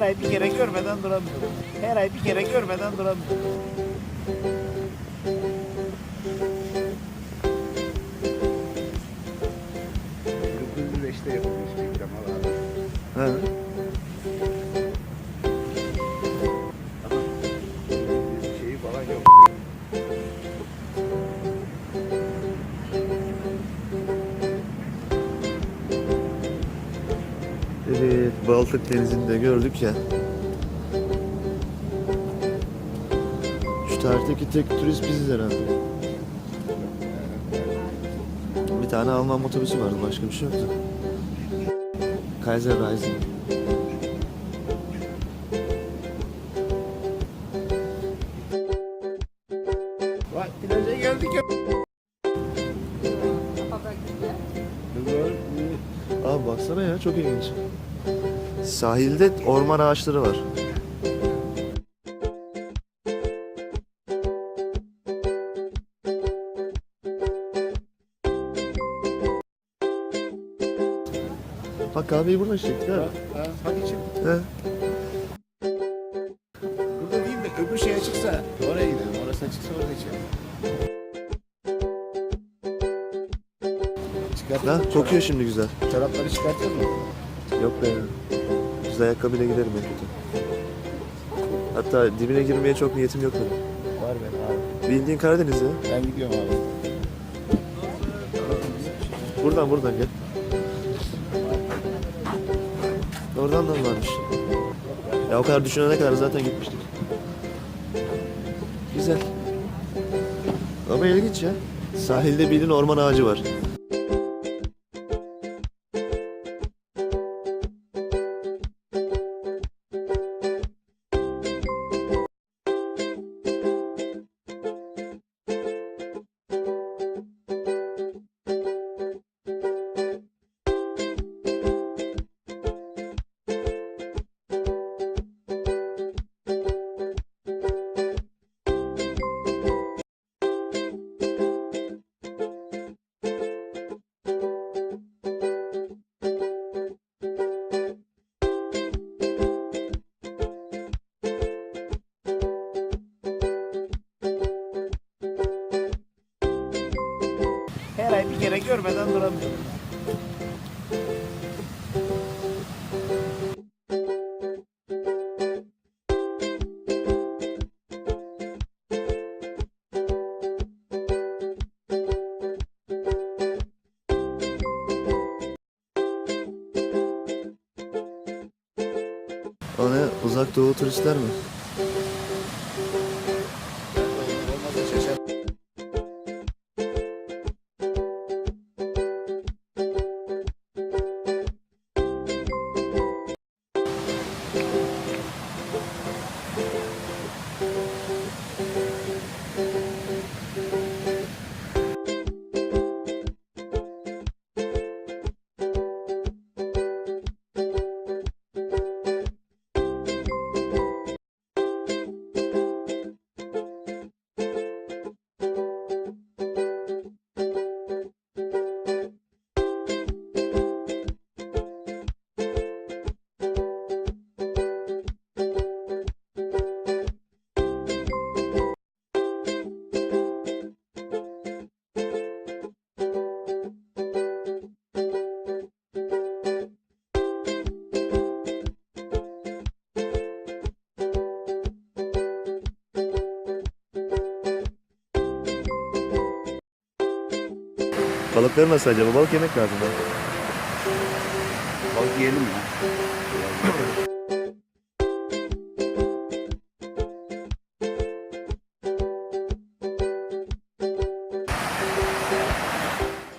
ay bir kere görmeden duramıyorum. Her ay bir kere görmeden duramıyorum. beşte yapılmış bir Kemal abi. Evet, Baltık Denizi'nde gördük ya. Şu tarihteki tek turist biziz herhalde. Bir tane Alman otobüsü vardı, başka bir şey yoktu. Kaiser Rising. Bak plaja geldik ya. Abi baksana ya, çok ilginç. Sahilde orman ağaçları var. Bak kahveyi burada içecektik ha. Ha, hadi çık. He. Burada değil de öbür şey açıksa oraya gidelim. Orası açıksa orada içelim. Ha, kokuyor şimdi güzel. Çorapları çıkartıyor mu? Yok be. Düz ayakkabıyla giderim en kötü. Hatta dibine girmeye çok niyetim yok benim. Var benim abi. Bildiğin Karadeniz ya. Ben gidiyorum abi. Buradan buradan gel. Oradan da mı varmış? Ya o kadar düşünene kadar zaten gitmiştik. Güzel. Ama ilginç ya. Sahilde bildiğin orman ağacı var. Ay bir kere görmeden duramıyorum. Ne? Uzak doğu turistler mi? Balıkları nasıl acaba? Balık yemek lazım. Balık yiyelim ya.